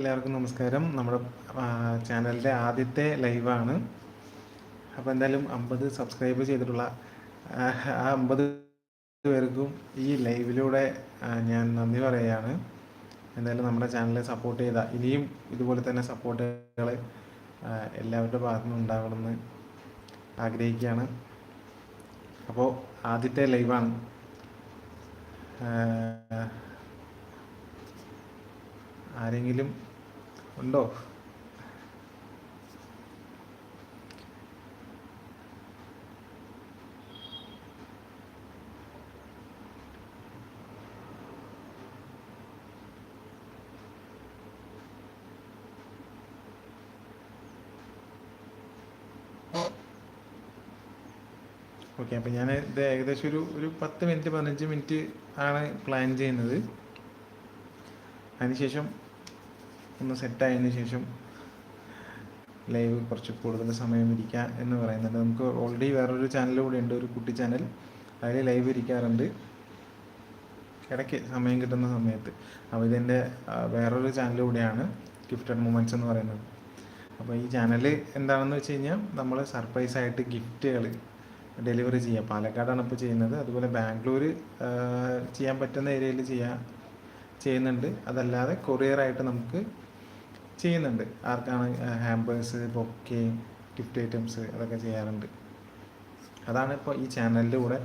എല്ലാവർക്കും നമസ്കാരം. നമ്മുടെ ചാനലിന്റെ ആദ്യത്തെ ലൈവാണ്. അപ്പോൾ എന്തായാലും അമ്പത് സബ്സ്ക്രൈബ് ചെയ്തിട്ടുള്ള ആ അമ്പത് പേർക്കും ഈ ലൈവിലൂടെ ഞാൻ നന്ദി പറയുകയാണ്. എന്തായാലും നമ്മുടെ ചാനലിനെ സപ്പോർട്ട് ചെയ്ത ഇനിയും ഇതുപോലെ തന്നെ സപ്പോർട്ടുകൾ എല്ലാവരുടെ ഭാഗത്തു നിന്നും ഉണ്ടാകണമെന്ന് ആഗ്രഹിക്കുകയാണ്. അപ്പോൾ ആദ്യത്തെ ലൈവാണ്. ആരെങ്കിലും ഉണ്ടോ? ഓക്കെ അപ്പം ഞാൻ ഇത് ഏകദേശം ഒരു ഒരു പത്ത് മിനിറ്റ് പതിനഞ്ച് മിനിറ്റ് ആണ് പ്ലാൻ ചെയ്യുന്നത്. അതിനുശേഷം ഒന്ന് സെറ്റായതിന് ശേഷം ലൈവ് കുറച്ച് കൂടുതൽ സമയം ഇരിക്കുക എന്ന് പറയുന്നുണ്ട്. നമുക്ക് ഓൾറെഡി വേറൊരു ചാനൽ കൂടെ ഉണ്ട് ഒരു കുട്ടി ചാനൽ അതിൽ ലൈവ് ഇരിക്കാറുണ്ട്. ഇടയ്ക്ക് സമയം കിട്ടുന്ന സമയത്ത്. അപ്പോൾ ഇതിന്റെ വേറൊരു ചാനൽ കൂടെയാണ് ഗിഫ്റ്റഡ് മൂമെന്റ്സ് എന്ന് പറയുന്നത്. അപ്പോൾ ഈ ചാനൽ എന്താണെന്ന് വെച്ച് കഴിഞ്ഞാൽ നമ്മൾ സർപ്രൈസ് ആയിട്ട് ഗിഫ്റ്റുകൾ ഡെലിവറി ചെയ്യുക. പാലക്കാടാണ് ഇപ്പോൾ ചെയ്യുന്നത്. അതുപോലെ ബാംഗ്ലൂർ ചെയ്യാൻ പറ്റുന്ന ഏരിയയിൽ ചെയ്യാൻ ചെയ്യുന്നുണ്ട്. അതല്ലാതെ കൊറിയറായിട്ട് നമുക്ക് ചെയ്യുന്നുണ്ട്. ആർക്കാണ് ഹാമ്പേഴ്സ് ബൊക്കെ ഗിഫ്റ്റ് ഐറ്റംസ് അതൊക്കെ ചെയ്യാറുണ്ട്. അതാണ് ഇപ്പോൾ ഈ ചാനലിലൂടെ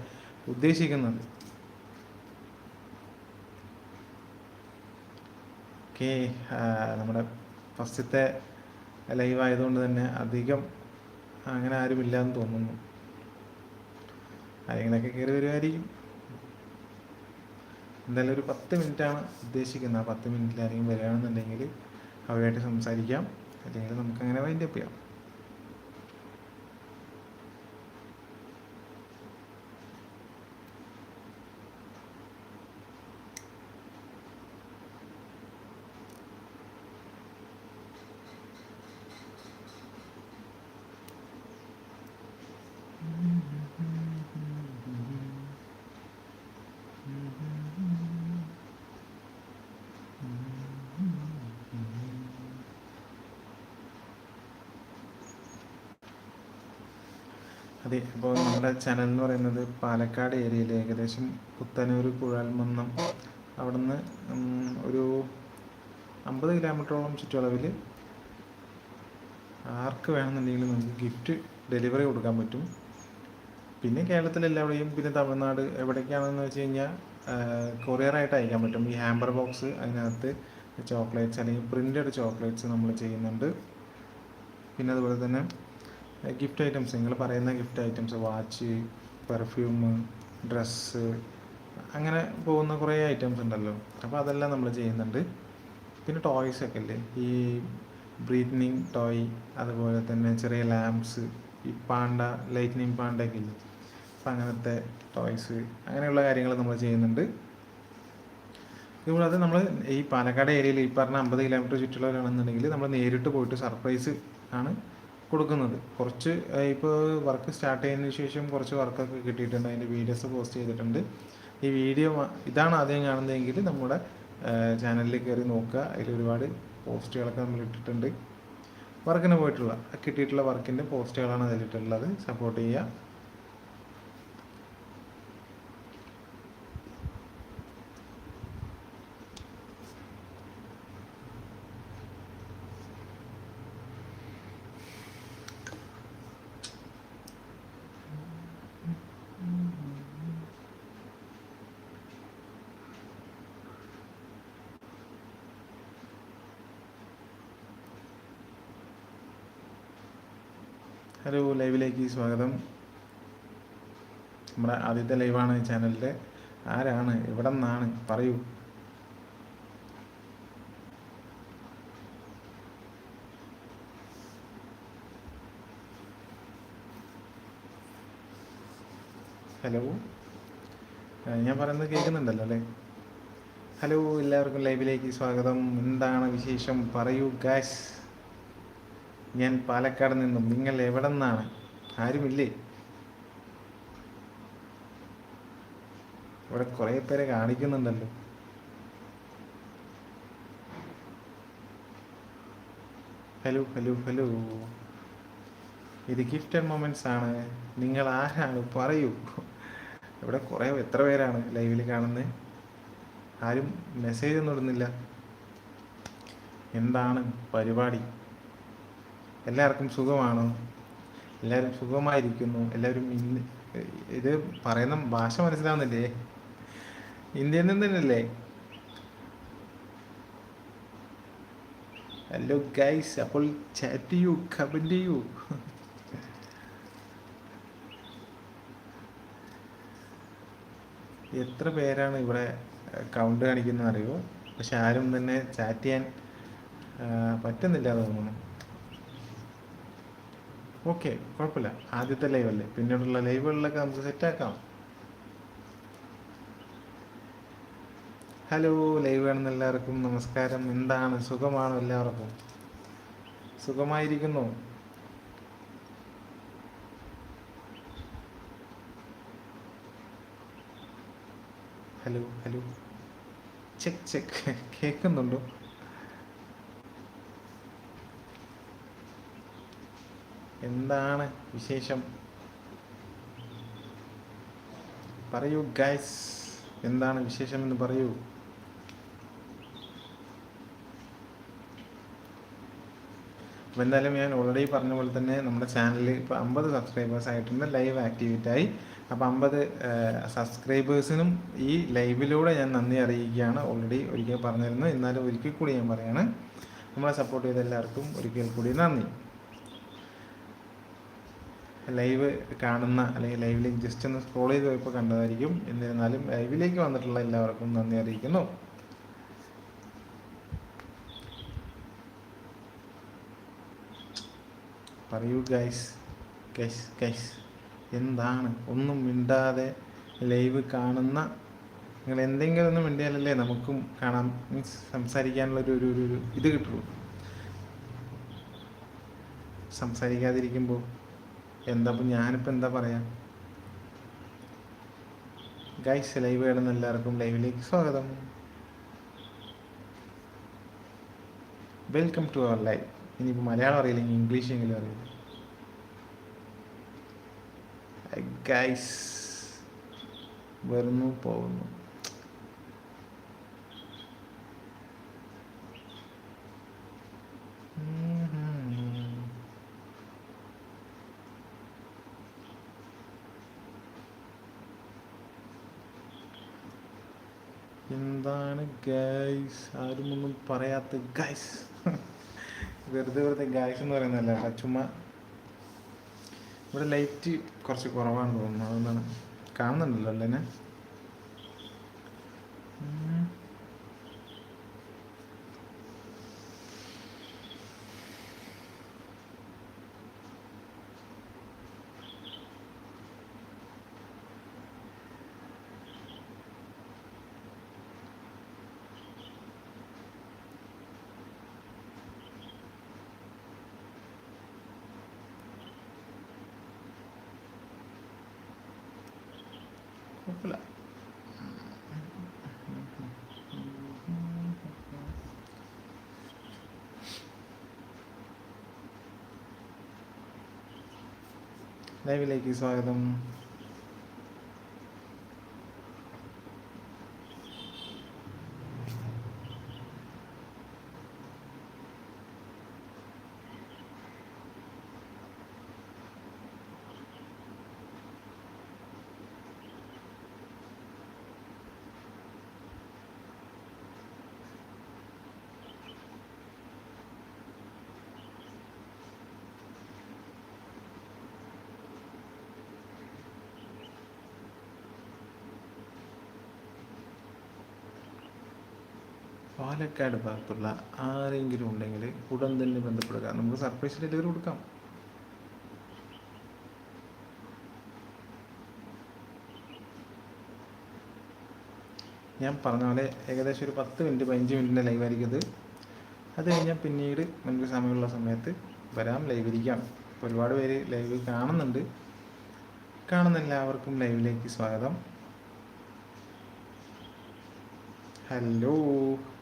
ഉദ്ദേശിക്കുന്നത്. ഓക്കെ നമ്മുടെ ഫസ്റ്റത്തെ ലൈവ് ആയതുകൊണ്ട് തന്നെ അധികം അങ്ങനെ ആരുമില്ല എന്ന് തോന്നുന്നു. ആരെങ്കിലൊക്കെ കയറി വരുമായിരിക്കും എന്തായാലും ഒരു പത്ത് മിനിറ്റാണ് ഉദ്ദേശിക്കുന്നത്. ആ പത്ത് മിനിറ്റിൽ ആരെങ്കിലും വരികയാണെന്നുണ്ടെങ്കിൽ അവരുമായിട്ട് സംസാരിക്കാം. അല്ലെങ്കിൽ നമുക്കങ്ങനെ വൈൻഡപ്പ് ചെയ്യാം. അതെ ഇപ്പോൾ നമ്മുടെ ചാനൽ എന്ന് പറയുന്നത് പാലക്കാട് ഏരിയയിൽ ഏകദേശം പുത്തനൂർ കുഴൽമന്നം അവിടെ നിന്ന് ഒരു അമ്പത് കിലോമീറ്ററോളം ചുറ്റളവിൽ ആർക്ക് വേണമെന്നുണ്ടെങ്കിലും നമുക്ക് ഗിഫ്റ്റ് ഡെലിവറി കൊടുക്കാൻ പറ്റും. പിന്നെ കേരളത്തിലെല്ലാവിടെയും പിന്നെ തമിഴ്നാട് എവിടേക്കാണെന്ന് വെച്ച് കഴിഞ്ഞാൽ കൊറിയറായിട്ട് അയക്കാൻ പറ്റും. ഈ ഹാമ്പർ ബോക്സ് അതിനകത്ത് ചോക്ലേറ്റ്സ് അല്ലെങ്കിൽ പ്രിന്റഡ് ചോക്ലേറ്റ്സ് നമ്മൾ ചെയ്യുന്നുണ്ട്. പിന്നെ അതുപോലെ തന്നെ ഗിഫ്റ്റ് ഐറ്റംസ് നിങ്ങൾ പറയുന്ന gift items watch perfume dress അങ്ങനെ പോകുന്ന കുറേ ഐറ്റംസ് ഉണ്ടല്ലോ. അപ്പോൾ അതെല്ലാം നമ്മൾ ചെയ്യുന്നുണ്ട്. പിന്നെ ടോയ്സ് ഒക്കെ അല്ലേ ഈ ബ്രീത്നിങ് ടോയ് അതുപോലെ തന്നെ ചെറിയ ലാംപ്സ് ഈ പാണ്ട ലൈറ്റ്നിങ് പാണ്ടൊക്കെ ഇല്ലേ? അപ്പം അങ്ങനത്തെ ടോയ്സ് അങ്ങനെയുള്ള കാര്യങ്ങൾ നമ്മൾ ചെയ്യുന്നുണ്ട്. ഇതുകൂടാതെ നമ്മൾ ഈ പാലക്കാട് ഏരിയയിൽ ഈ പറഞ്ഞ അമ്പത് കിലോമീറ്റർ ചുറ്റുള്ളവരാണെന്നുണ്ടെങ്കിൽ നമ്മൾ നേരിട്ട് പോയിട്ട് സർപ്രൈസ് ആണ്. കൊടുക്കുന്നത്. കുറച്ച് ഇപ്പോൾ വർക്ക് സ്റ്റാർട്ട് ചെയ്തതിന് ശേഷം കുറച്ച് വർക്കൊക്കെ കിട്ടിയിട്ടുണ്ട്. അതിന്റെ വീഡിയോസ് പോസ്റ്റ് ചെയ്തിട്ടുണ്ട്. ഈ വീഡിയോ ഇതാണ് ആദ്യം കാണുന്നതെങ്കിൽ നമ്മുടെ ചാനലിൽ കയറി നോക്കുക. അതിൽ ഒരുപാട് പോസ്റ്റുകളൊക്കെ നമ്മൾ ഇട്ടിട്ടുണ്ട്. വർക്കിന് പോയിട്ടുള്ള കിട്ടിയിട്ടുള്ള വർക്കിന്റെ പോസ്റ്റുകളാണ് അതിലിട്ടുള്ളത്. സപ്പോർട്ട് ചെയ്യുക. ഹലോ ലൈവിലേക്ക് സ്വാഗതം. നമ്മുടെ ആദ്യത്തെ ലൈവാണ് ചാനലിന്റെ. ആരാണ്? എവിടെ നിന്നാണ് പറയൂ. ഹലോ. ഞാൻ പറയുന്നത് കേൾക്കുന്നുണ്ടല്ലോ അല്ലേ? ഹലോ എല്ലാവർക്കും ലൈവിലേക്ക് സ്വാഗതം. എന്താണ് വിശേഷം? പറയൂ ഗാസ് ഞാൻ പാലക്കാട് നിന്നും. നിങ്ങൾ എവിടെ നിന്നാണ് ആരുമില്ലേ? ഇവിടെ കുറേ പേരെ കാണിക്കുന്നുണ്ടല്ലോ. Hello hello hello. ഇത് ഗിഫ്റ്റഡ് മൊമെന്റ്സ് ആണ്. നിങ്ങൾ ആരാണ്? പറയൂ. ഇവിടെ കുറേ എത്ര പേരാണ് ലൈവിൽ കാണുന്നത് ആരും മെസ്സേജ് ഒന്നും ഇടുന്നില്ല. എന്താണ് പരിപാടി? എല്ലാവർക്കും സുഖമാണോ? എല്ലാവരും സുഖമായിരിക്കുന്നു. എല്ലാവരും ഇന്ന് ഇത് പറയുന്ന ഭാഷ മനസ്സിലാവുന്നില്ലേ? ഇന്ത്യയിൽ നിന്ന് തന്നെയല്ലേ ഹലോ ഗൈസ് അപ്പോൾ ചാറ്റ് ചെയ്യൂ കമന്റ് ചെയ്യൂ. എത്ര പേരാണ് ഇവിടെ കൗണ്ട് കാണിക്കുന്നത് അറിയോ പക്ഷെ ആരും തന്നെ ചാറ്റ് ചെയ്യാൻ പറ്റുന്നില്ല തോന്നുന്നു. ഓക്കെ കുഴപ്പമില്ല. ആദ്യത്തെ ലൈവ് അല്ലേ? പിന്നീടുള്ള ലൈവുകളിലൊക്കെ നമുക്ക് സെറ്റാക്കാം ഹലോ ലൈവ് കാണുന്ന എല്ലാവർക്കും നമസ്കാരം. എന്താണ്? സുഖമാണോ എല്ലാവർക്കും? സുഖമായിരിക്കുന്നു. ഹലോ ഹലോ ചെക്ക് ചെക്ക് കേൾക്കുന്നുണ്ടോ? എന്താണ് വിശേഷം? പറയൂ ഗൈസ് എന്താണ് വിശേഷം എന്ന് പറയൂ. അപ്പോൾ എന്തായാലും ഞാൻ ഓൾറെഡി പറഞ്ഞ പോലെ തന്നെ നമ്മുടെ ചാനലിൽ ഇപ്പോൾ അമ്പത് സബ്സ്ക്രൈബേഴ്സ് ആയിട്ടുണ്ട് ലൈവ് ആക്ടിവിറ്റി ആയി. അപ്പോൾ അമ്പത് സബ്സ്ക്രൈബേഴ്സിനും ഈ ലൈവിലൂടെ ഞാൻ നന്ദി അറിയിക്കുകയാണ്. ഓൾറെഡി ഒരിക്കൽ പറഞ്ഞിരുന്നു. എന്നാലും ഒരിക്കൽ കൂടി ഞാൻ പറയാണ്. നമ്മളെ സപ്പോർട്ട് ചെയ്ത എല്ലാവർക്കും ഒരിക്കൽ കൂടി നന്ദി. ലൈവ് കാണുന്ന അല്ലെങ്കിൽ ലൈവിലേക്ക് ജസ്റ്റ് ഒന്ന് സ്ക്രോൾ ചെയ്ത് പോയപ്പോൾ കണ്ടതായിരിക്കും. എന്നിരുന്നാലും ലൈവിലേക്ക് വന്നിട്ടുള്ള എല്ലാവർക്കും നന്ദി അറിയിക്കുന്നു. പറയൂ ഗൈസ് ഗൈസ് ഗൈസ് എന്താണ്? ഒന്നും മിണ്ടാതെ ലൈവ് കാണുന്ന നിങ്ങൾ എന്തെങ്കിലും ഒന്നും മിണ്ടിയാലല്ലേ നമുക്കും കാണാം. മീൻസ് സംസാരിക്കാനുള്ള ഒരു ഒരു ഇത് കിട്ടുള്ളൂ. സംസാരിക്കാതിരിക്കുമ്പോൾ എന്താ ഞാനിപ്പോൾ എന്താ പറയാ? ഗൈസ് ലൈവ് കാണുന്ന എല്ലാവർക്കും. ലൈവിലേക്ക് സ്വാഗതം. വെൽക്കം ടു അവർ ലൈവ് ഇനിയിപ്പോൾ മലയാളം അറിയില്ലെങ്കിൽ ഇംഗ്ലീഷ് എങ്കിലും അറിയില്ല. ഗൈസ് വരുന്നു പോകുന്നു. എന്താണ് ഗൈസ് ആരും ഒന്നും പറയാത്ത ഗൈസ് വെറുതെ വെറുതെ ഗൈസ് എന്ന് പറയുന്നതല്ല ചുമ്മാ. ഇവിടെ ലൈറ്റ് കുറച്ച് കുറവാണ് തോന്നുന്നു. അതുകൊണ്ടാണ് കാണുന്നുണ്ടല്ലോ അല്ലേ? കുഴപ്പമില്ല. ലൈവിലേക്ക് സ്വാഗതം. പാലക്കാട് ഭാഗത്തുള്ള ആരെങ്കിലും ഉണ്ടെങ്കിൽ ഉടൻ തന്നെ ബന്ധപ്പെടുക. നമുക്ക് സർപ്രൈസ് ഡെലിവറി കൊടുക്കാം. ഞാൻ പറഞ്ഞ പോലെ ഏകദേശം ഒരു പത്ത് മിനിറ്റ് പതിനഞ്ച് മിനിറ്റിന്റെ ലൈവ് ആയിരിക്കും ഇത്. അത് കഴിഞ്ഞാൽ പിന്നീട് നമുക്ക് സമയമുള്ള സമയത്ത് വരാം ലൈവ് ഇരിക്കാം. ഒരുപാട് പേര് ലൈവ് കാണുന്നുണ്ട്. കാണുന്ന എല്ലാവർക്കും ലൈവിലേക്ക് സ്വാഗതം. ഹലോ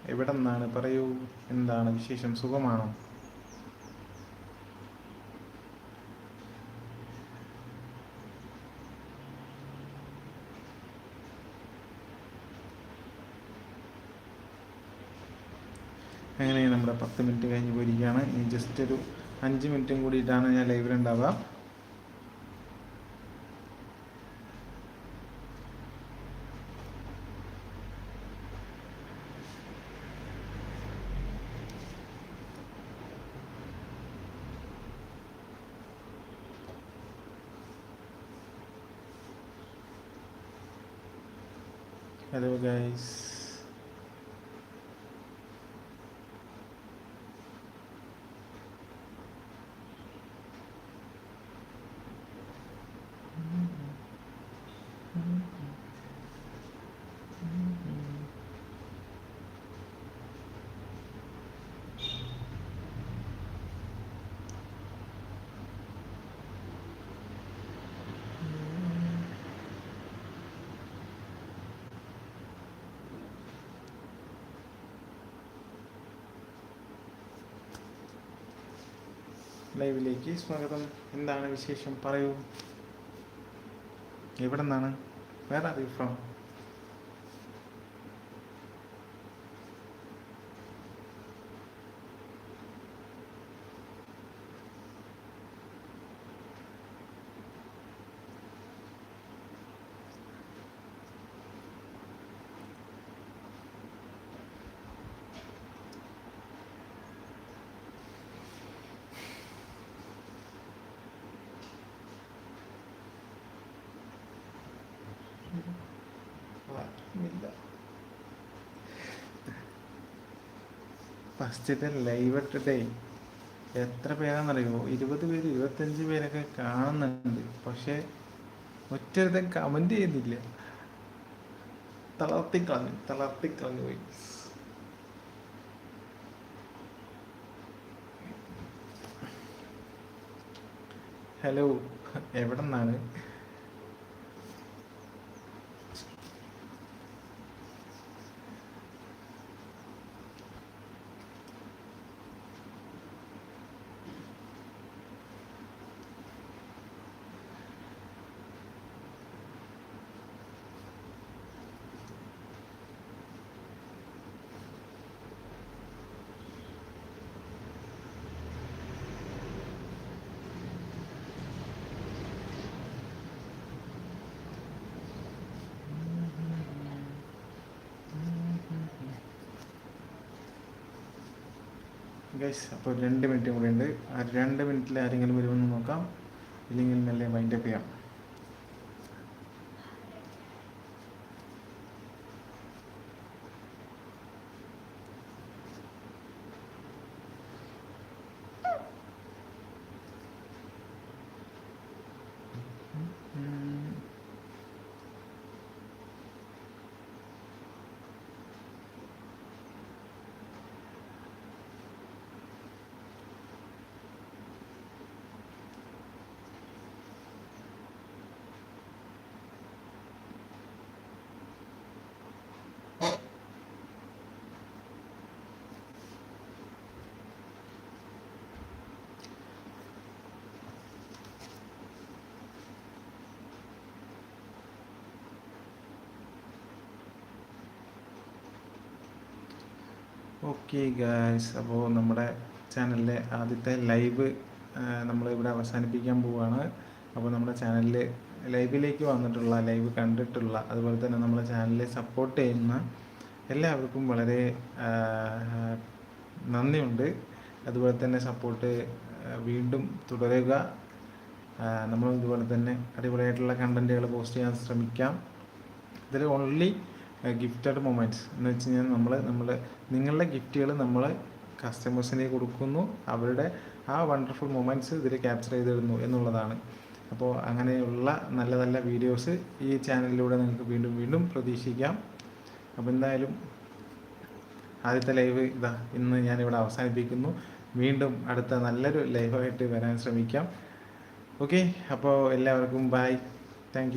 എവിടെ നിന്നാണ് പറയൂ. എന്താണ് വിശേഷം? സുഖമാണോ? അങ്ങനെ നമ്മുടെ പത്ത് മിനിറ്റ് കഴിഞ്ഞ് പോയിരിക്കുകയാണ്. ഇനി ജസ്റ്റ് ഒരു അഞ്ച് മിനിറ്റും കൂടിയിട്ടാണ് ഞാൻ ലൈവിലുണ്ടാവുക. ലൈവിലേക്ക് സ്വാഗതം. എന്താണ് വിശേഷം? പറയൂ. എവിടെ നിന്നാണ് വേറെ അറിയൂ ഫ്രം ഇല്ല ഫസ്റ്റത്തെ ലൈവ് ഇട്ടിട്ടേ എത്ര പേരാണെന്നറിയോ ഇരുപത് പേര് ഇരുപത്തഞ്ച് പേരൊക്കെ കാണുന്നുണ്ട്. പക്ഷെ ഒറ്റരുത്തൻ കമന്റ് ചെയ്യുന്നില്ല. തളർത്തിക്കളഞ്ഞു തളർത്തിക്കളഞ്ഞു പോയി. ഹലോ എവിടെ നിന്നാണ് ഗൈസ് അപ്പോൾ രണ്ട് മിനിറ്റ് കൂടെ ഉണ്ട്. ആ രണ്ട് മിനിറ്റിൽ ആരെങ്കിലും വരുമെന്ന് നോക്കാം. ഇല്ലെങ്കിൽ മെല്ലെ മൈൻഡപ്പ് ചെയ്യാം. ഓക്കെ ഗായ്സ് അപ്പോൾ നമ്മുടെ ചാനലിലെ ആദ്യത്തെ ലൈവ് നമ്മൾ ഇവിടെ അവസാനിപ്പിക്കാൻ പോവുകയാണ് അപ്പോൾ നമ്മുടെ ചാനലിൽ ലൈവിലേക്ക് വന്നിട്ടുള്ള ലൈവ് കണ്ടിട്ടുള്ള അതുപോലെ തന്നെ നമ്മുടെ ചാനലിൽ സപ്പോർട്ട് ചെയ്യുന്ന എല്ലാവർക്കും വളരെ നന്ദിയുണ്ട്. അതുപോലെ തന്നെ സപ്പോർട്ട് വീണ്ടും തുടരുക. നമ്മൾ ഇതുപോലെ തന്നെ അടിപൊളിയായിട്ടുള്ള കണ്ടന്റുകൾ പോസ്റ്റ് ചെയ്യാൻ ശ്രമിക്കാം. ഇതിൽ ഓൺലി ഗിഫ്റ്റഡ് മൊമെന്റ്സ് എന്ന് വെച്ച് കഴിഞ്ഞാൽ നമ്മൾ നമ്മൾ നിങ്ങളുടെ ഗിഫ്റ്റുകൾ നമ്മൾ കസ്റ്റമേഴ്സിനെ കൊടുക്കുന്നു. അവരുടെ ആ വണ്ടർഫുൾ മൊമെന്റ്സ് ഇതിൽ ക്യാപ്ചർ ചെയ്തിടുന്നു എന്നുള്ളതാണ്. അപ്പോൾ അങ്ങനെയുള്ള നല്ല നല്ല വീഡിയോസ് ഈ ചാനലിലൂടെ നിങ്ങൾക്ക് വീണ്ടും വീണ്ടും പ്രതീക്ഷിക്കാം. അപ്പോൾ എന്തായാലും ആദ്യത്തെ ലൈവ് ഇതാ ഇന്ന് ഞാനിവിടെ അവസാനിപ്പിക്കുന്നു. വീണ്ടും അടുത്ത നല്ലൊരു ലൈവായിട്ട് വരാൻ ശ്രമിക്കാം. ഓക്കെ അപ്പോൾ എല്ലാവർക്കും ബൈ താങ്ക്